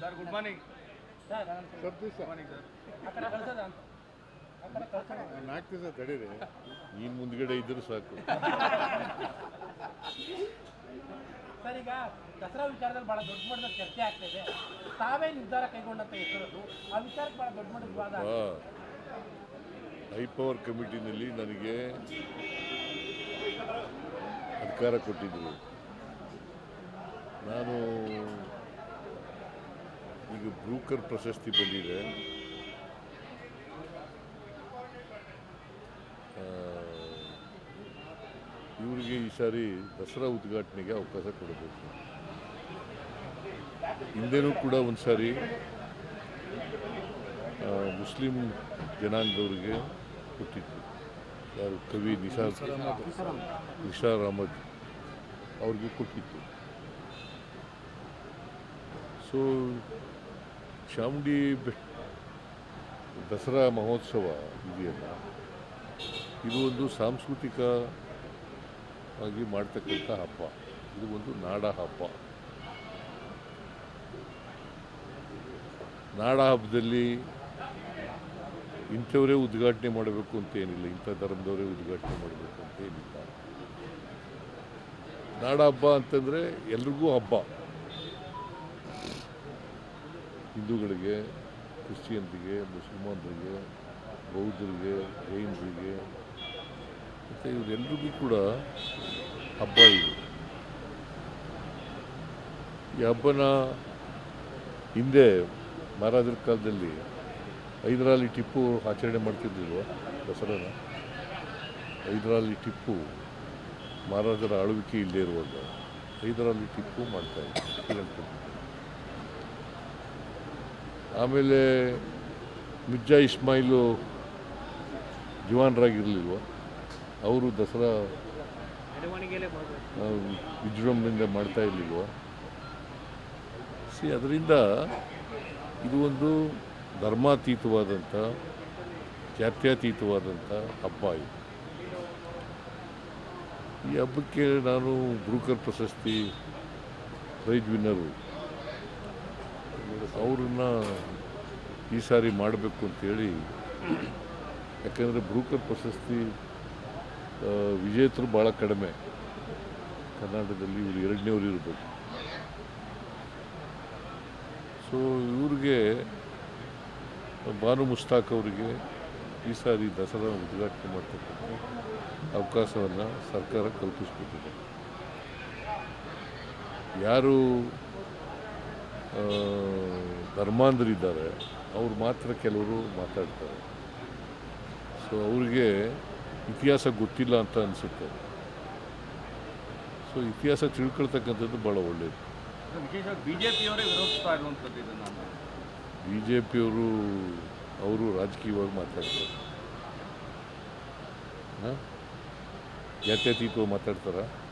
Sir good morning. Sir ದಿವಸ. Morning sir. ನಾಲ್ಕು ದಿವಸ ತಡೀರಿ. ಈ ಮುಂದ್ಗಡೆ ಇದ್ರು ಸಾಕು. ಸರ್ ಈಗ ದಸರಾ ವಿಚಾರದಲ್ಲಿ ಬಹಳ ದೊಡ್ಡ ಮಟ್ಟದ ಚರ್ಚೆ ಆಗ್ತಾ ಇದೆ. ತಾವೇ ನಿರ್ಧಾರ ಕೈಗೊಂಡಂತ ಹೆಸರು ಆ ವಿಚಾರಕ್ಕೆ ಬಹಳ ದೊಡ್ಡ ಮಟ್ಟದ ವಿವಾದ. ಹೈ ಪವರ್ ಕಮಿಟಿನಲ್ಲಿ ನನಗೆ ಅಧಿಕಾರ ಕೊಟ್ಟಿದ್ರು. ನಾನು ಈಗ ಬ್ರೂಕರ್ ಪ್ರಶಸ್ತಿ ಬಂದಿದೆ. ಇವರಿಗೆ ಈ ಸಾರಿ ದಸರಾ ಉದ್ಘಾಟನೆಗೆ ಅವಕಾಶ ಕೊಡಬೇಕು. ಹಿಂದೆನೂ ಕೂಡ ಒಂದು ಸಾರಿ ಮುಸ್ಲಿಂ ಜನಾಂಗದವ್ರಿಗೆ ಕೊಟ್ಟಿತ್ತು ಯಾರು ಕವಿ ನಿಸಾರ್ ನಿಸಾರ್ ಅಹಮದ್ ಅವ್ರಿಗೆ ಕೊಟ್ಟಿತ್ತು. ಸೊ ಚಾಮುಂಡಿ ದಸರಾ ಮಹೋತ್ಸವ ಇದೆಯಲ್ಲ, ಇದು ಒಂದು ಸಾಂಸ್ಕೃತಿಕ ಆಗಿ ಮಾಡ್ತಕ್ಕಂಥ ಹಬ್ಬ. ಇದು ಒಂದು ನಾಡ ಹಬ್ಬ. ನಾಡ ಹಬ್ಬದಲ್ಲಿ ಇಂಥವರೇ ಉದ್ಘಾಟನೆ ಮಾಡಬೇಕು ಅಂತ ಏನಿಲ್ಲ, ಇಂಥ ಧರ್ಮದವರೇ ಉದ್ಘಾಟನೆ ಮಾಡಬೇಕು ಅಂತ ಏನಿಲ್ಲ. ನಾಡ ಹಬ್ಬ ಅಂತಂದರೆ ಎಲ್ರಿಗೂ ಹಬ್ಬ. ಹಿಂದೂಗಳಿಗೆ, ಕ್ರಿಶ್ಚಿಯನ್ರಿಗೆ, ಮುಸಲ್ಮಾನರಿಗೆ, ಬೌದ್ಧರಿಗೆ, ಜೈನರಿಗೆ, ಮತ್ತು ಇವರೆಲ್ಲರಿಗೂ ಕೂಡ ಹಬ್ಬ ಇದೆ. ಈ ಹಬ್ಬನ ಹಿಂದೆ ಮಹಾರಾಜರ ಕಾಲದಲ್ಲಿ ಹೈದರಾಲಿ ಟಿಪ್ಪು ಆಚರಣೆ ಮಾಡ್ತಿದ್ದಿಲ್ವ ದಸರಾನ? ಹೈದರಾಲಿ ಟಿಪ್ಪು ಮಹಾರಾಜರ ಆಳ್ವಿಕೆ ಇಲ್ಲದೆ ಇರುವಾಗ ಹೈದರಾಲಿ ಟಿಪ್ಪು ಶ್ರೀರಂಗಪಟ್ಟಣ. ಆಮೇಲೆ ಮಿರ್ಜಾ ಇಸ್ಮಾಯಿಲು ಜವಾನರಾಗಿರಲಿಲ್ವ? ಅವರು ದಸರಾ ವಿಜೃಂಭಣೆಯಿಂದ ಮಾಡ್ತಾ ಇರಲಿಲ್ವ? ಸಿ ಅದರಿಂದ ಇದು ಒಂದು ಧರ್ಮಾತೀತವಾದಂಥ ಜಾತ್ಯತೀತವಾದಂಥ ಹಬ್ಬ ಇದು. ಈ ಹಬ್ಬಕ್ಕೆ ನಾನು ಬ್ರೂಕರ್ ಪ್ರಶಸ್ತಿ ಪ್ರೈಜ್ ವಿನ್ನರು ಅವ್ರನ್ನ ಈ ಸಾರಿ ಮಾಡಬೇಕು ಅಂತೇಳಿ, ಯಾಕಂದರೆ ಬ್ರೂಕರ್ ಪ್ರಶಸ್ತಿ ವಿಜೇತರು ಭಾಳ ಕಡಿಮೆ. ಕರ್ನಾಟಕದಲ್ಲಿ ಇವರು ಎರಡನೇವ್ರು ಇರಬೇಕು. ಸೊ ಇವ್ರಿಗೆ ಬಾನು ಮುಸ್ತಾಕ್ ಅವರಿಗೆ ಈ ಸಾರಿ ದಸರಾ ಉದ್ಘಾಟನೆ ಮಾಡ್ತಕ್ಕಂಥ ಅವಕಾಶವನ್ನು ಸರ್ಕಾರ ಕಲ್ಪಿಸ್ಕೊಟ್ಟಿದೆ. ಯಾರು ಧರ್ಮಾಂಧರಿದ್ದಾರೆ. ಅವ್ರು ಮಾತ್ರ ಕೆಲವರು ಮಾತಾಡ್ತಾರೆ. ಸೊ ಅವ್ರಿಗೆ ಇತಿಹಾಸ ಗೊತ್ತಿಲ್ಲ ಅಂತ ಅನಿಸುತ್ತೆ. ಸೊ ಇತಿಹಾಸ ತಿಳ್ಕೊಳ್ತಕ್ಕಂಥದ್ದು ಭಾಳ ಒಳ್ಳೆಯದು ಬಿ ಜೆ ಪಿಯವರು ಅವರು ರಾಜಕೀಯವಾಗಿ ಮಾತಾಡ್ತಾರೆ. ಹಾಂ? ಜಾತ್ಯತೀತವಾಗಿ ಮಾತಾಡ್ತಾರ?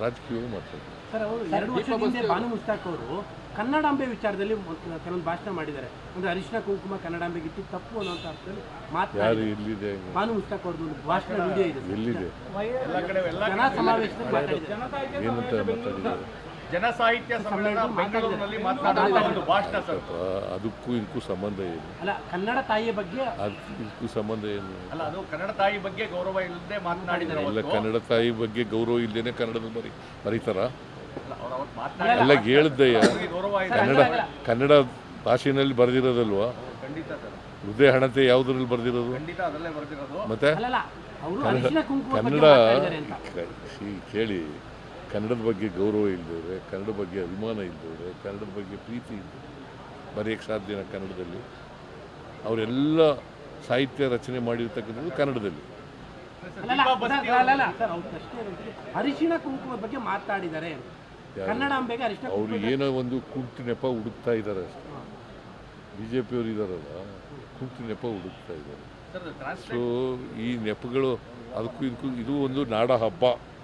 ರಾಜಕೀಯವಾಗಿ ಮಾಡ್ತಾರೆ. ಸರ್ ಅವರು ಎರಡು ವರ್ಷದ ಹಿಂದೆ ಬಾನು ಮುಸ್ತಾಕ್ ಅವರು ಕನ್ನಡಾಂಬೆ ವಿಚಾರದಲ್ಲಿ ಒಂದು- ಕೆಲವೊಂದು ಭಾಷಣ ಮಾಡಿದ್ದಾರೆ. ಅಂದ್ರೆ ಅರಿಶಿನ ಕುಂಕುಮ ಕನ್ನಡಾಂಬೆಗಿಟ್ಟು ತಪ್ಪು ಅನ್ನೋಂಥ ಅರ್ಥದಲ್ಲಿ ಯಾರು ಮಾತನಾಡಿ ಎಲ್ಲಿದೆ ಬಾನು ಮುಸ್ತಾಕ್ ಅವ್ರದ್ದು ಒಂದು ಭಾಷಣ ವಿಡಿಯೋ ಇದೆ. ಸರ್. ಎಲ್ಲಿದೆ ಎಲ್ಲ ಕಡೆ ಎಲ್ಲ ಜನ ಸಮಾವೇಶದಲ್ಲಿ ಮಾತಾಡಿದ್ದಾರೆ. ಏನಂತ ಮಾತಾಡಿದ್ದಾರೆ? ಜನ ಸಾಹಿತ್ಯ ಸಮ್ಮೇಳನ ಬೆಂಗಳೂರಿನಲ್ಲಿ ಮಾತನಾಡುವಂಥ ಭಾಷಣ ಸರ್. ಅದಕ್ಕೂ ಇದಕ್ಕೂ ಸಂಬಂಧ ಏನು? ಅಲ್ಲ ಕನ್ನಡ ತಾಯಿಯ ಬಗ್ಗೆ ಅದಕ್ಕೂ ಇದಕ್ಕೂ ಸಂಬಂಧ ಏನು? ಅಲ್ಲ ಅದು ಕನ್ನಡ ತಾಯಿ ಬಗ್ಗೆ ಗೌರವ ಇಲ್ಲದೆ ಮಾತನಾಡಿದ್ದಾರೆ ಇಲ್ಲ ಕನ್ನಡ ತಾಯಿ ಬಗ್ಗೆ ಗೌರವ ಇಲ್ಲದೇನೆ ಕನ್ನಡದ ಮರಿ ಬರೀತಾರ? ಅಲ್ಲ, ಅವ್ರು ಅವತ್ತು ಎಲ್ಲ ಇದೆ ಕನ್ನಡ ಕನ್ನಡ ಭಾಷೆನಲ್ಲಿ ಬರೆದಿರೋದಲ್ವಾ? ಖಂಡಿತ ಸರ್. ಹೃದಯ ಹಣತೆ ಯಾವುದ್ರಲ್ಲಿ ಬರೆದಿರೋದು? ಖಂಡಿತ ಅದರಲ್ಲೇ ಬರೆದಿರೋದು. ಮತ್ತೆ? ಅಲ್ಲಲ್ಲ ಅವರು ಅರಿಶಿನ ಕುಂಕುಮ ಬಗ್ಗೆ ಕನ್ನಡ ಕೇಳಿ. ಕನ್ನಡದ ಬಗ್ಗೆ ಗೌರವ ಇಲ್ದವ್ರೆ ಕನ್ನಡ ಬಗ್ಗೆ ಅಭಿಮಾನ ಇಲ್ದವ್ರೆ ಕನ್ನಡದ ಬಗ್ಗೆ ಪ್ರೀತಿ ಇಲ್ದವ್ರೆ ಬರೆಯೋಕ್ಕೆ ಸಾಧ್ಯನ ಕನ್ನಡದಲ್ಲಿ. ಅವರೆಲ್ಲ ಸಾಹಿತ್ಯ ರಚನೆ ಮಾಡಿರ್ತಕ್ಕಂಥದ್ದು ಕನ್ನಡದಲ್ಲಿ. ಅರಿಶಿಣ ಬಗ್ಗೆ ಮಾತಾಡಿದ್ದಾರೆ. ಅವರು ಏನೋ ಒಂದು ಕುಂಟು ನೆಪ ಹುಡುಕ್ತಾ ಇದ್ದಾರೆ ಅಷ್ಟೇ. ಬಿ ಜೆ ಪಿಯವರು ಇದ್ದಾರಲ್ಲ ಕುಂಟು ನೆಪ ಹುಡುಕ್ತಾ ಇದ್ದಾರೆ. ಸರ್ ಸೊ ಈ ನೆಪಗಳು ಅದಕ್ಕೂ ಇದಕ್ಕೂ ಇದು ಒಂದು ನಾಡ ಹಬ್ಬ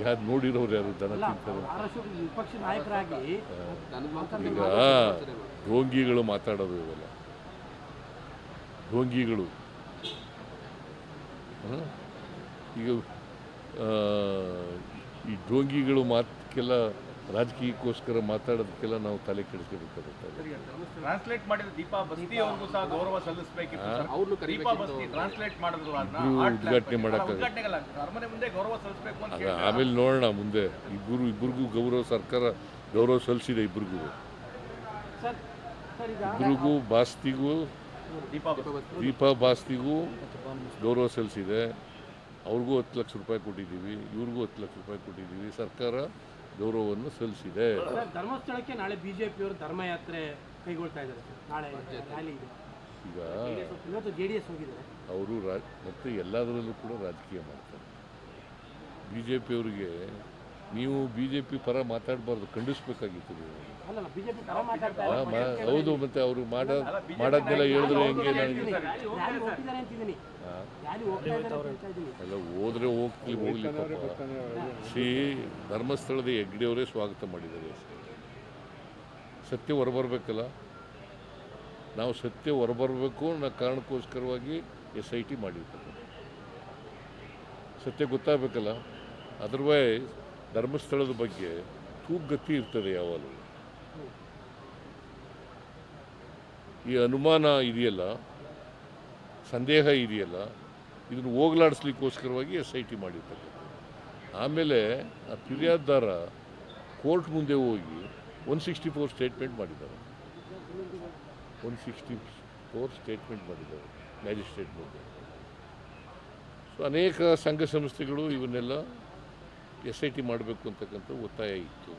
ಯಾರು ನೋಡಿರೋರು ಯಾರು? ದನ ತಿಂತಾರೆ. ಈಗ ಢೋಂಗಿಗಳು ಮಾತಾಡೋದು ಇವೆಲ್ಲ. ಢೋಂಗಿಗಳು. ಹ? ಈಗ ಈ ಡೋಂಗಿಗಳು ಮಾತಕ್ಕೆಲ್ಲ ರಾಜಕೀಯಕ್ಕೋಸ್ಕರ ಮಾತಾಡೋದಕ್ಕೆಲ್ಲ ನಾವು ತಲೆ ಕೆಡಿಸ್ಕೋಬೇಕಾಗುತ್ತೆ ಟ್ರಾನ್ಸ್ಲೇಟ್ ಮಾಡಿದ ದೀಪಾ ಬಸ್ತಿ ಅವ್ರಿಗೂ ಸಹ ಗೌರವ ಸಲ್ಲಿಸಬೇಕಿತ್ತು ಸರ್. ದೀಪಾ ಬಸ್ತಿ ಟ್ರಾನ್ಸ್ಲೇಟ್ ಮಾಡಿದ್ರು ಅದನ್ನ ಇಬ್ರು art ಉದ್ಘಾಟನೆ ಮಾಡಕ್ಕೆ ಆಮೇಲೆ ನೋಡೋಣ ಮುಂದೆ. ಇಬ್ಬರು ಇಬ್ಬರಿಗೂ ಗೌರವ ಸರ್ಕಾರ ಗೌರವ ಸಲ್ಲಿಸಿದೆ ಇಬ್ಬರಿಗೂ. ಇಬ್ಬರಿಗೂ ಬಾಸ್ತಿಗೂ ದೀಪಾ ಬಸ್ತಿ. ದೀಪಾ ಬಾಸ್ತಿಗೂ ಗೌರವ ಸಲ್ಲಿಸಿದೆ. ಅವ್ರಿಗೂ ಹತ್ತು ಲಕ್ಷ ರೂಪಾಯಿ ಕೊಟ್ಟಿದ್ದೀವಿ ಇವ್ರಿಗೂ ಹತ್ತು ಲಕ್ಷ ರೂಪಾಯಿ ಕೊಟ್ಟಿದ್ದೀವಿ. ಸರ್ಕಾರ ಗೌರವವನ್ನು ಸಲ್ಲಿಸಿದೆ. ಧರ್ಮಸ್ಥಳಕ್ಕೆ ನಾಳೆ ಬಿಜೆಪಿ ಅವರು ಧರ್ಮಯಾತ್ರೆ ಕೈಗೊಳ್ತಾ ಇದ್ದಾರೆ ನಾಳೆ ರ್ಯಾಲಿ ಇದೆ. ಈಗ ಇವತ್ತು ಜೆ ಡಿ ಎಸ್ ಹೋಗಿದ್ದಾರೆ. ಅವರು ರಾ ಮತ್ತು ಎಲ್ಲದರಲ್ಲೂ ಕೂಡ ರಾಜಕೀಯ ಮಾಡ್ತಾರೆ. ಬಿ ಜೆ ಪಿಯವರಿಗೆ ನೀವು ಬಿ ಜೆ ಪಿ ಪರ ಮಾತಾಡಬಾರ್ದು ಖಂಡಿಸ್ಬೇಕಾಗಿತ್ತು ನೀವು. ಅಲ್ಲ ಬಿಜೆಪಿ ಪರ ಮಾತಾಡ್ತಾ ಆ, ಹೌದು ಮತ್ತೆ ಅವರು ಮಾಡ ಮಾಡೋದನ್ನೆಲ್ಲ ಹೇಳಿದ್ರೆ ಹೆಂಗೆ ನನಗೆ? ಎಲ್ಲ ಹೋದ್ರೆ ಶ್ರೀ ಧರ್ಮಸ್ಥಳದ ಹೆಗ್ಡಿಯವರೇ ಸ್ವಾಗತ ಮಾಡಿದ್ದಾರೆ ಸತ್ಯ ಹೊರಬರ್ಬೇಕಲ್ಲ. ನಾವು ಸತ್ಯ ಹೊರಬರಬೇಕು ಅನ್ನೋ ಕಾರಣಕ್ಕೋಸ್ಕರವಾಗಿ ಎಸ್ ಐ ಟಿ ಮಾಡಿರ್ತಕ್ಕಂಥ ಸತ್ಯ ಗೊತ್ತಾಗಬೇಕಲ್ಲ. ಅದರ್ವೈಸ್ ಧರ್ಮಸ್ಥಳದ ಬಗ್ಗೆ ತೂಗತಿ ಇರ್ತದೆ ಯಾವಾಗಲೂ. ಈ ಅನುಮಾನ ಇದೆಯಲ್ಲ ಸಂದೇಹ ಇದೆಯಲ್ಲ ಇದನ್ನು ಹೋಗಲಾಡಿಸ್ಲಿಕ್ಕೋಸ್ಕರವಾಗಿ ಎಸ್ ಐ ಟಿ ಮಾಡಿರ್ತಕ್ಕಂಥದ್ದು ಆಮೇಲೆ ಆ ಫಿರ್ಯಾದಾರ ಕೋರ್ಟ್ ಮುಂದೆ ಹೋಗಿ ಒನ್ ಸಿಕ್ಸ್ಟಿ ಫೋರ್ ಸ್ಟೇಟ್ಮೆಂಟ್ ಮಾಡಿದ್ದಾರೆ. ಒನ್ ಸಿಕ್ಸ್ಟಿ ಫೋರ್ ಸ್ಟೇಟ್ಮೆಂಟ್ ಮಾಡಿದ್ದಾರೆ ಮ್ಯಾಜಿಸ್ಟ್ರೇಟ್ ಮುಂದೆ. ಸೊ ಅನೇಕ ಸಂಘ ಸಂಸ್ಥೆಗಳು ಇವನ್ನೆಲ್ಲ ಎಸ್ ಐ ಟಿ ಮಾಡಬೇಕು ಅಂತಕ್ಕಂಥ ಒತ್ತಾಯ ಇತ್ತು.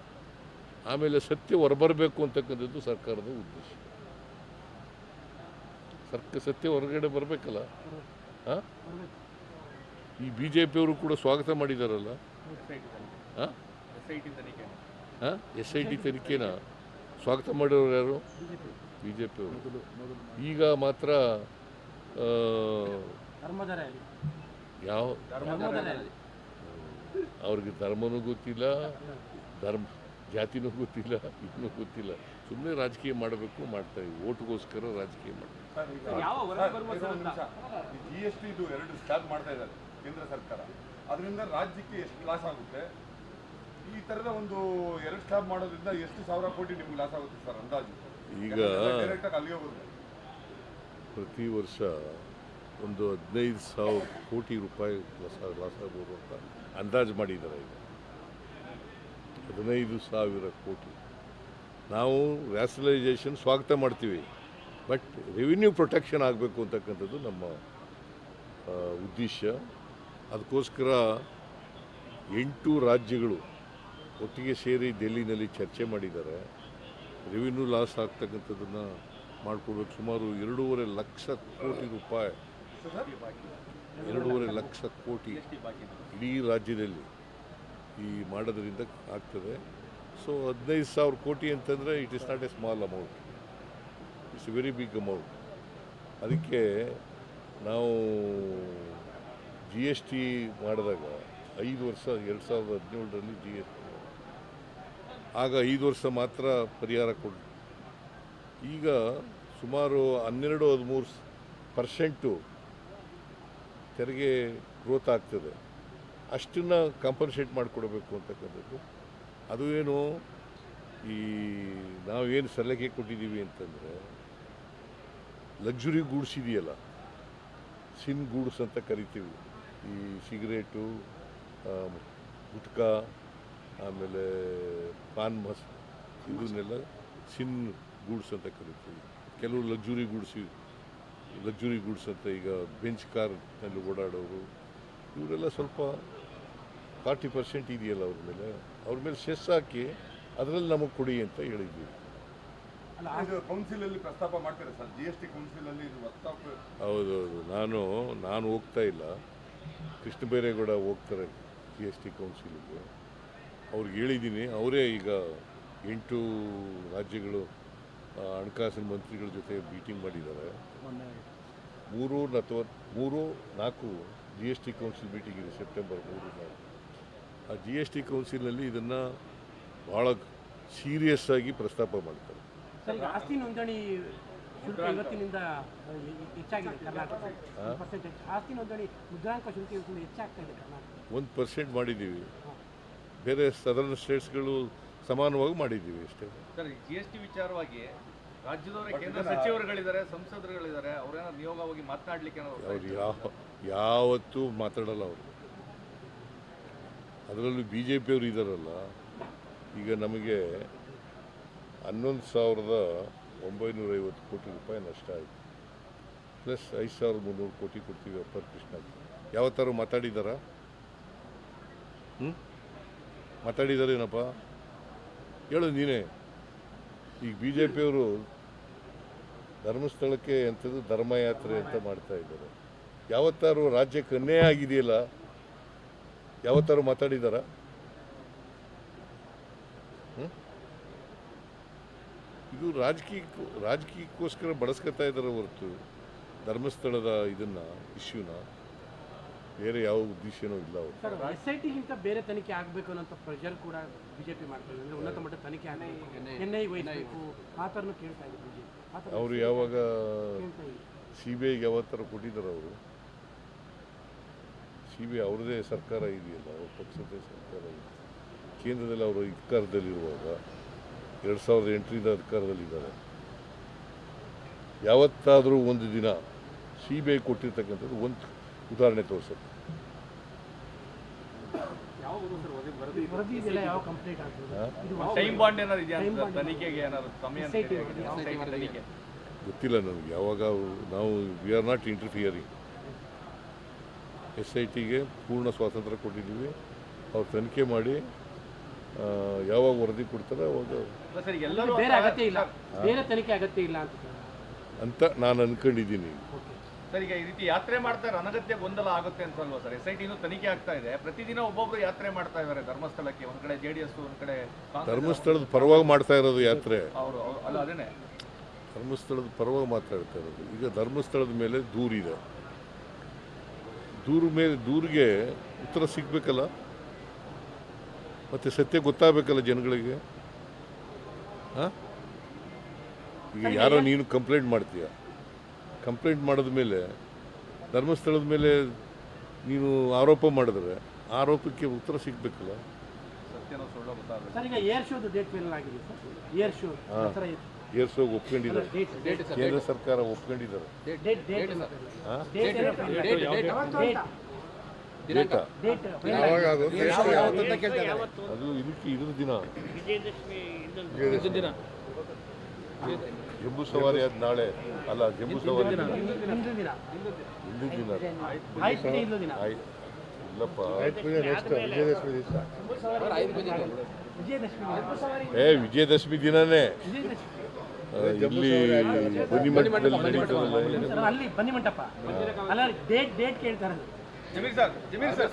ಆಮೇಲೆ ಸತ್ಯ ಹೊರಬರಬೇಕು ಅಂತಕ್ಕಂಥದ್ದು ಸರ್ಕಾರದ ಉದ್ದೇಶ. ಸರ್ಕ, ಸತ್ಯ ಹೊರಗಡೆ ಬರಬೇಕಲ್ಲ? ಹಾಂ? ಈ ಬಿ ಜೆ ಪಿಯವರು ಕೂಡ ಸ್ವಾಗತ ಮಾಡಿದಾರಲ್ಲ? ಹಾಂ? ಎಸ್ ಐ ಟಿ ತನಿಖೆ ಹಾಂ? ಎಸ್ ಐ ಟಿ ತನಿಖೆನ? ಸ್ವಾಗತ ಮಾಡಿರೋರು ಯಾರು? ಬಿ ಜೆ ಪಿಯವರು ಈಗ ಮಾತ್ರ ಯಾವ? ಅವ್ರಿಗೆ ಧರ್ಮನೂ ಗೊತ್ತಿಲ್ಲ ಧರ್ಮ ಜಾತಿನೂ ಗೊತ್ತಿಲ್ಲ ಇನ್ನೂ ಗೊತ್ತಿಲ್ಲ. ಸುಮ್ಮನೆ ರಾಜಕೀಯ ಮಾಡಬೇಕು ಮಾಡ್ತಾರೆ ಓಟ್ಗೋಸ್ಕರ ರಾಜಕೀಯ ಮಾಡ್ತಾರೆ ಕೇಂದ್ರ ಸರ್ಕಾರ. ಅದರಿಂದ ರಾಜ್ಯಕ್ಕೆ ಎಷ್ಟು ಲಾಸ್ ಆಗುತ್ತೆ? ಈ ಥರದ ಒಂದು ಎರಡು ಸ್ಟಾಪ್ ಮಾಡೋದ್ರಿಂದ ಎಷ್ಟು ಸಾವಿರ ಕೋಟಿ ನಿಮ್ಗೆ ಲಾಸ್ ಆಗುತ್ತೆ ಸರ್ ಅಂದಾಜು? ಈಗ ಅಲ್ಲಿಗೆ ಹೋಗುತ್ತೆ ಪ್ರತಿ ವರ್ಷ ಒಂದು ಹದಿನೈದು ಸಾವಿರ ಕೋಟಿ ರೂಪಾಯಿ ಲಾಸ್ ಲಾಸ್ ಆಗ್ಬೋದು ಅಂತ ಅಂದಾಜು ಮಾಡಿದ್ದಾರೆ ಈಗ. ಹದಿನೈದು ಸಾವಿರ ಕೋಟಿ. ನಾವು ವ್ಯಾಸಲೈಸೇಷನ್ ಸ್ವಾಗತ ಮಾಡ್ತೀವಿ. ಬಟ್ ರೆವಿನ್ಯೂ ಪ್ರೊಟೆಕ್ಷನ್ ಆಗಬೇಕು ಅಂತಕ್ಕಂಥದ್ದು ನಮ್ಮ ಉದ್ದೇಶ. ಅದಕ್ಕೋಸ್ಕರ ಎಂಟು ರಾಜ್ಯಗಳು ಒಟ್ಟಿಗೆ ಸೇರಿ ಡೆಲ್ಲಿನಲ್ಲಿ ಚರ್ಚೆ ಮಾಡಿದ್ದಾರೆ. ರೆವಿನ್ಯೂ ಲಾಸ್ ಆಗ್ತಕ್ಕಂಥದ್ದನ್ನು ಮಾಡಿಕೊಡ್ಬೇಕು ಸುಮಾರು ಎರಡೂವರೆ ಲಕ್ಷ ಕೋಟಿ ರೂಪಾಯಿ, ಎರಡೂವರೆ ಲಕ್ಷ ಕೋಟಿ ಇಡೀ ರಾಜ್ಯದಲ್ಲಿ ಈ ಮಾಡೋದರಿಂದ ಆಗ್ತದೆ. ಸೊ ಹದಿನೈದು ಸಾವಿರ ಕೋಟಿ ಅಂತಂದರೆ it is not a small amount it's very big amount ಅದಕ್ಕೆ ನಾವು ಜಿ ಎಸ್ ಟಿ ಮಾಡಿದಾಗ ಐದು ವರ್ಷ, ಎರಡು ಸಾವಿರದ ಹದಿನೇಳರಲ್ಲಿ ಜಿ ಎಸ್ ಟಿ ಆಗ ಐದು ವರ್ಷ ಮಾತ್ರ ಪರಿಹಾರ ಕೊಡಿ ಈಗ ಸುಮಾರು ಹನ್ನೆರಡು, ಹದಿಮೂರು ಪರ್ಸೆಂಟು ತೆರಿಗೆ ಗ್ರೋತ್ ಆಗ್ತದೆ. ಅಷ್ಟನ್ನು ಕಾಂಪನ್ಸೇಟ್ ಮಾಡಿಕೊಡ್ಬೇಕು ಅಂತಕ್ಕಂಥದ್ದು. ಅದು ಏನು, ಈ ನಾವೇನು ಸಲಹೆ ಕೊಟ್ಟಿದ್ದೀವಿ ಅಂತಂದರೆ ಲಕ್ಸುರಿ ಗೂಡ್ಸ್ ಇದೆಯಲ್ಲ ಸಿನ್ ಗೂಡ್ಸ್ ಅಂತ ಕರಿತೀವಿ. ಈ ಸಿಗರೇಟು ಗುಟ್ಕಾ ಆಮೇಲೆ ಪಾನ್ ಮಸ್ ಇದನ್ನೆಲ್ಲ ಸಿನ್ ಗೂಡ್ಸ್ ಅಂತ ಕರಿತೀವಿ. ಕೆಲವು ಲಕ್ಸುರಿ ಗೂಡ್ಸ್ ಲಕ್ಸುರಿ ಗೂಡ್ಸ್ ಅಂತ ಈಗ ಬೆಂಚ್ ಕಾರ್ನಲ್ಲಿ ಓಡಾಡೋರು ಇವರೆಲ್ಲ ಸ್ವಲ್ಪ ಫಾರ್ಟಿ ಪರ್ಸೆಂಟ್ ಇದೆಯಲ್ಲ ಅವ್ರ ಮೇಲೆ. ಅವ್ರ ಮೇಲೆ ಸೆಸ್ ಹಾಕಿ ಅದರಲ್ಲಿ ನಮಗೆ ಕೊಡಿ ಅಂತ ಹೇಳಿದ್ವಿ ಕೌನ್ಸಿಲಲ್ಲಿ ಪ್ರಸ್ತಾಪ ಮಾಡ್ತಾರೆ sir? G S T council ಅಲ್ಲಿ ಇದು ಪ್ರಸ್ತಾಪ ಹೌದೌದು. ನಾನು ನಾನು ಹೋಗ್ತಾ ಇಲ್ಲ. ಕೃಷ್ಣ ಬೈರೇಗೌಡ ಹೋಗ್ತಾರೆ ಜಿ ಎಸ್ ಟಿ ಕೌನ್ಸಿಲಿಗೆ ಅವ್ರಿಗೆ ಹೇಳಿದ್ದೀನಿ, ಅವರೇ ಈಗ ಎಂಟು ರಾಜ್ಯಗಳು ಹಣಕಾಸಿನ ಮಂತ್ರಿಗಳ ಜೊತೆ ಮೀಟಿಂಗ್ ಮಾಡಿದ್ದಾರೆ. ಮೂರು ಅಥವಾ ಮೂರು, ನಾಲ್ಕು G S T council meeting ಇದೆ ಸೆಪ್ಟೆಂಬರ್ ಮೂರು ನಾಲ್ಕು ಆ ಜಿ ಎಸ್ ಟಿ ಕೌನ್ಸಿಲ್ನಲ್ಲಿ ಇದನ್ನು ಭಾಳ ಸೀರಿಯಸ್ ಆಗಿ ಪ್ರಸ್ತಾಪ ಮಾಡ್ತಾರೆ. ಆಸ್ತಿ ನೋಂದಣಿ ಶುಲ್ಕ ಇವತ್ತಿನಿಂದ ಹೆಚ್ಚಾಗಿದೆ ಕರ್ನಾಟಕ ಆಸ್ತಿ ನೋಂದಣಿ ಮುದ್ರಾಂಕ ಶುಲ್ಕ ಇವತ್ತಿನಿಂದ ಹೆಚ್ಚಾಗ್ತಾ ಇದೆ ಕರ್ನಾಟಕ ಒಂದು ಪರ್ಸೆಂಟ್ ಮಾಡಿದ್ದೀವಿ. ಬೇರೆ ಸದರ್ನ್ ಸ್ಟೇಟ್ಸ್ಗಳು ಸಮಾನವಾಗಿ ಮಾಡಿದ್ದೀವಿ ಅಷ್ಟೇ. ಸರ್ ಜಿ ಎಸ್ ಟಿ ವಿಚಾರವಾಗಿ ರಾಜ್ಯದವರ ಕೇಂದ್ರ ಸಚಿವರುಗಳಿದ್ದಾರೆ ಸಂಸದರುಗಳಿದ್ದಾರೆ ಅವರೇನೋ ನಿಯೋಗವಾಗಿ ಮಾತನಾಡಲಿಕ್ಕೆ ಅವರು ಅವ್ರು ಯಾವ ಯಾವತ್ತೂ ಮಾತಾಡಲ್ಲ ಅವರು. ಅದರಲ್ಲೂ ಬಿ ಜೆ ಪಿಯವರು ಇದ್ದಾರಲ್ಲ ಈಗ ನಮಗೆ ಹನ್ನೊಂದು ಸಾವಿರದ ಒಂಬೈನೂರ ಐವತ್ತು ಕೋಟಿ ರೂಪಾಯಿ ನಷ್ಟ ಆಯಿತು. ಪ್ಲಸ್ ಐದು ಸಾವಿರದ ಮುನ್ನೂರು ಕೋಟಿ ಕೊಡ್ತೀವಿ ಅಪ್ಪರ್ ಕೃಷ್ಣ ಯಾವತ್ತಾರು ಮಾತಾಡಿದಾರಾ? ಹ್ಞೂ ಮಾತಾಡಿದಾರೇನಪ್ಪ ಹೇಳು ನೀನೇ. ಈಗ ಬಿ ಜೆ ಪಿಯವರು ಧರ್ಮಸ್ಥಳಕ್ಕೆ ಎಂಥದ್ದು ಧರ್ಮಯಾತ್ರೆ ಅಂತ ಮಾಡ್ತಾ ಇದ್ದಾರೆ. ಯಾವತ್ತಾರು ರಾಜ್ಯಕ್ಕೆ ಅನ್ಯಾಯ ಆಗಿದೆಯಲ್ಲ, ಯಾವತ್ತಾರು ಮಾತಾಡಿದಾರ? ಇದು ರಾಜಕೀಯ ರಾಜಕೀಯಕ್ಕೋಸ್ಕರ ಬಳಸ್ಕೊತಾ ಇದ್ದಾರೆ ಹೊರತು ಧರ್ಮಸ್ಥಳದ ಇದನ್ನ ಇಶ್ಯೂನ. ಬೇರೆ ಯಾವ ಉದ್ದೇಶನೂ ಇಲ್ಲ ಅವರು ಎಸ್ ಐ ಟಿಗಿಂತ ಬೇರೆ ತನಿಖೆ ಆಗಬೇಕು ಅನ್ನೋ ಪ್ರೆಷರ್ ಕೂಡ ಬಿಜೆಪಿ ಮಾಡ್ತಾರೆ ಅಂದ್ರೆ ಉನ್ನತ ಮಟ್ಟದ ತನಿಖೆ ಆಗಬೇಕು. ಎನ್ ಐ ವಹಿಸಬೇಕು. ಆ ಥರನೂ ಕೇಳ್ತಾ ಇದೆ ಬಿಜೆಪಿ. ಅವರು ಯಾವಾಗ ಸಿ ಬಿ ಐಗೆ ಯಾವತ್ತಾರ ಕೊಟ್ಟಿದ್ದಾರೆ ಅವರು? ಸಿ ಬಿ ಐ ಅವ್ರದ್ದೇ ಸರ್ಕಾರ ಇದೆಯಲ್ಲ ಅವ್ರ ಪಕ್ಷದ ಸರ್ಕಾರ ಇದೆ. ಕೇಂದ್ರದಲ್ಲಿ ಅವರು ಅಧಿಕಾರದಲ್ಲಿರುವಾಗ ಎರಡು ಸಾವಿರದ ಎಂಟರಿಂದ ಅಧಿಕಾರದಲ್ಲಿದ್ದಾರೆ. ಯಾವತ್ತಾದರೂ ಒಂದು ದಿನ ಸಿ ಬಿ ಐ ಕೊಟ್ಟಿರ್ತಕ್ಕಂಥದ್ದು ಒಂದು ಉದಾಹರಣೆ ತೋರಿಸುತ್ತೆ ಗೊತ್ತಿಲ್ಲ ನನಗೆ ಯಾವಾಗ ನಾವು we are not interfering S I ಟಿಗೆ ಪೂರ್ಣ ಸ್ವಾತಂತ್ರ್ಯ ಕೊಟ್ಟಿದ್ದೀವಿ. ಅವ್ರು ತನಿಖೆ ಮಾಡಿ ಯಾವಾಗ ವರದಿ ಕೊಡ್ತಾರೆ ಅವಾಗ ಅಲ್ಲ ಸರ್ ಎಲ್ಲರೂ ಬೇರೆ ಅಗತ್ಯ ಇಲ್ಲ. ಬೇರೆ ತನಿಖೆ ಅಗತ್ಯ ಇಲ್ಲ ಅಂತ ಅಂತ ನಾನು ಅನ್ಕೊಂಡಿದ್ದೀನಿ. ಸರ್ ಈಗ ಈ ರೀತಿ ಯಾತ್ರೆ ಮಾಡ್ತಾರೆ ಅನಗತ್ಯ ಗೊಂದಲ ಆಗುತ್ತೆ ಅಂತ ಅಲ್ವಾ ಸರ್ ಎಸ್ ಐ ಟಿನೂ ತನಿಖೆ ಆಗ್ತಾ ಇದೆ. ಪ್ರತಿದಿನ ಒಬ್ಬೊಬ್ರು ಯಾತ್ರೆ ಮಾಡ್ತಾ ಇದ್ದಾರೆ ಧರ್ಮಸ್ಥಳಕ್ಕೆ. ಒಂದ್ ಕಡೆ ಜೆ ಡಿ ಎಸ್ ಒಂದ್ ಕಡೆ ಧರ್ಮಸ್ಥಳದ ಪರವಾಗಿ ಮಾಡ್ತಾ ಇರೋದು ಯಾತ್ರೆ. ಅವರು ಅಲ್ಲ ಅದೇನೆ. ಧರ್ಮಸ್ಥಳದ ಪರವಾಗಿ ಮಾತಾಡ್ತಾ ಇರೋದು. ಈಗ ಧರ್ಮಸ್ಥಳದ ಮೇಲೆ ದೂರಿದೆ. ದೂರ ಮೇಲೆ ದೂರಿಗೆ ಉತ್ತರ ಸಿಗಬೇಕಲ್ಲ? ಮತ್ತು ಸತ್ಯ ಗೊತ್ತಾಗಬೇಕಲ್ಲ ಜನಗಳಿಗೆ? ಹಾಂ? ಈಗ ಯಾರೋ ನೀನು ಕಂಪ್ಲೇಂಟ್ ಮಾಡ್ತೀಯ? ಕಂಪ್ಲೇಂಟ್ ಮಾಡಿದ ಮೇಲೆ ಧರ್ಮಸ್ಥಳದ ಮೇಲೆ ನೀನು ಆರೋಪ ಮಾಡಿದ್ರೆ ಆರೋಪಕ್ಕೆ ಉತ್ತರ ಸಿಗಬೇಕಲ್ಲ? ಸತ್ಯನೋ ಸುಳ್ಳು ಗೊತ್ತಾಗಬೇಕು. ಸರ್ ಈಗ ಏರ್ ಶೋಗೆ ಒಪ್ಕೊಂಡಿದ್ದಾರೆ. ಡೇಟ್ ಡೇಟ್ ಕೇಂದ್ರ ಸರ್ಕಾರ ಒಪ್ಕೊಂಡಿದ್ದಾರೆ. ಡೇಟ್ ಯಾವಾಗ ಡೇಟ್ ಅದು ಇದಕ್ಕೆ ಇದ್ರ ದಿನ. ಜಂಬೂ ಸವಾರಿ ಅದು ನಾಳೆ. ಅಲ್ಲ ಜಂಬೂ ಸವಾರಿ ದಿನ. ಹಿಂದಿನ ದಿನ. ಇಲ್ಲಪ್ಪ. ವಿಜಯದಶಮಿ ಏ ವಿಜಯದಶಮಿ ದಿನನೇ. ಇಲ್ಲಿ ಬನ್ನಿಮಠದಲ್ಲಿ ನಡೀತದಲ್ಲ. ಅಲ್ಲಿ ಬನ್ನಿ ಮಂಟಪ. ಅಲ್ಲ ಡೇಟ್ ಡೇಟ್ ಕೇಳ್ತಾರೆ. Zameer sir Zameer sir